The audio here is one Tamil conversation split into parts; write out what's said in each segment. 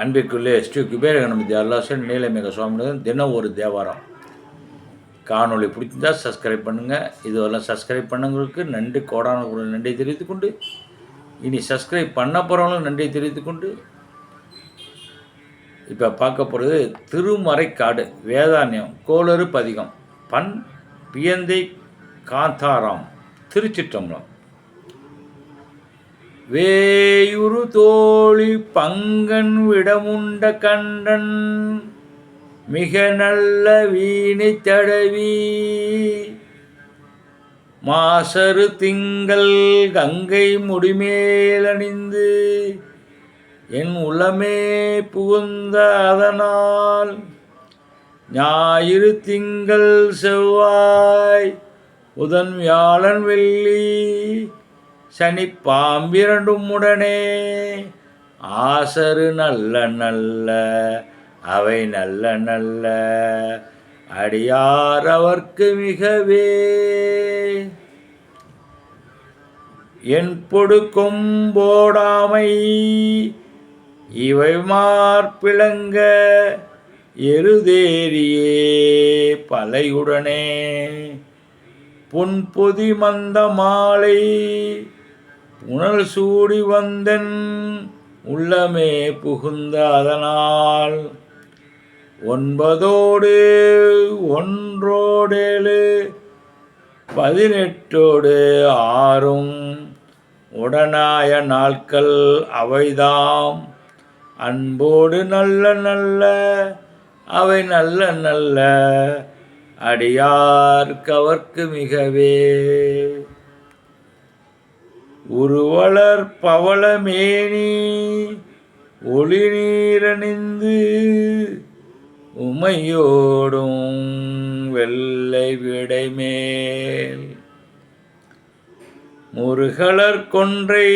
அன்பிற்குள்ளே ஸ்ரீ குபேரகணபதி அல்லாசன் நீலமிக சுவாமிநாதன் தினம் ஒரு தேவாரம். காணொளி பிடிச்சிருந்தா சப்ஸ்கிரைப் பண்ணுங்கள் இதுவெல்லாம் சப்ஸ்கிரைப் பண்ணவங்களுக்கு நன்றி கோடான நன்றி தெரிவித்து கொண்டு இனி சப்ஸ்கிரைப் பண்ண போகிறவங்களும் நன்றி தெரிவித்து கொண்டு இப்போ பார்க்க போகிறது திருமறைக்காடு வேதாண்யம் கோளறு பதிகம் பண் பியந்தை காந்தாராம் திருச்சிற்றம்பலம். வேயுரு தோழி பங்கன் விடமுண்ட கண்டன் மிக நல்ல வீணை தடவி. மாசரு திங்கள் கங்கை முடிமேலணிந்து என் உளமே புகுந்த அதனால் ஞாயிறு திங்கள் செவ்வாய் புதன் வியாழன் வெள்ளி சனி பாம்பிரண்டும் உடனே ஆசரு நல்ல நல்ல அவை நல்ல நல்ல அடியார் அவர்க்கு மிகவே. என் பொடுக்கும் போடாமை இவை மார்பிளங்க எருதேரியே பலையுடனே. பொன்பொதி மந்த மாலை புனல் சூடி வந்தன் உள்ளமே புகுந்த அதனால். ஒன்பதோடு ஒன்றோடேழு பதினெட்டோடு ஆறும் உடனாய நாட்கள் அவைதாம். அன்போடு நல்ல நல்ல அவை நல்ல நல்ல அடியார் கவர்க்கு மிகவே. உருவளர் பவளமேனி ஒளி நீரணிந்து உமையோடும் வெள்ளை விடைமேல். முருகலர் கொன்றை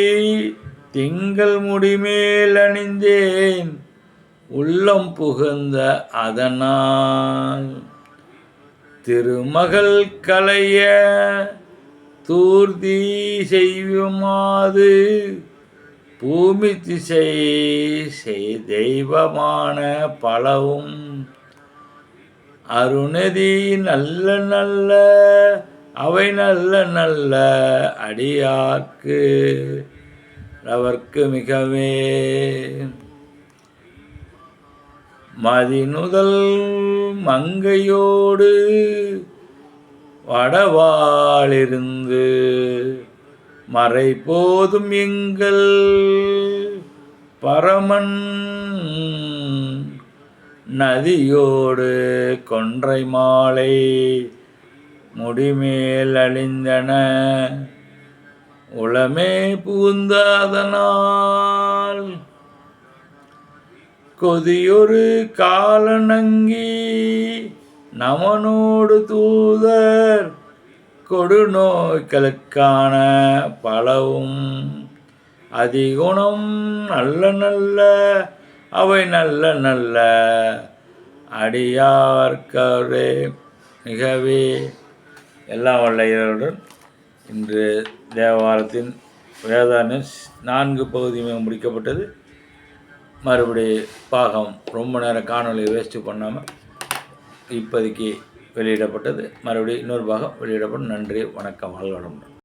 திங்கள் முடிமேல் அணிந்தேன் உள்ளம் புகுந்த அதனால். திருமகள் கலைய தூர்தி செய்யுமாது பூமி திசை செய் தெய்வமான பலவும் அருணதி நல்ல நல்ல அவை நல்ல நல்ல அடியாக்கு அவர்க்கு மிகவே. மதிநுதல் மங்கையோடு வடவாளிருந்து மறை போதும் எங்கள் பரமன் நதியோடு கொன்றை மாலை முடிமேல் அழிந்தன. உளமே பூந்தாதனால் கொதியொரு காலநங்கி நமனோடு தூதர் கொடுநோய்களுக்கான பலவும் அதிகுணம் நல்ல நல்ல அவை நல்ல நல்ல. அடியார்க்கரே மிகவே. எல்லா வல்ல இன்று தேவாரத்தின் வேதான நான்கு பகுதியுமே முடிக்கப்பட்டது. மறுபடி பாகம் ரொம்ப நேரம் காணொலி வேஸ்ட்டு பண்ணாமல் இப்போதைக்கு வெளியிடப்பட்டது. மறுபடியும் இன்னொரு பாகம் வெளியிடப்படும். நன்றி வணக்கம் வாழ்வடம்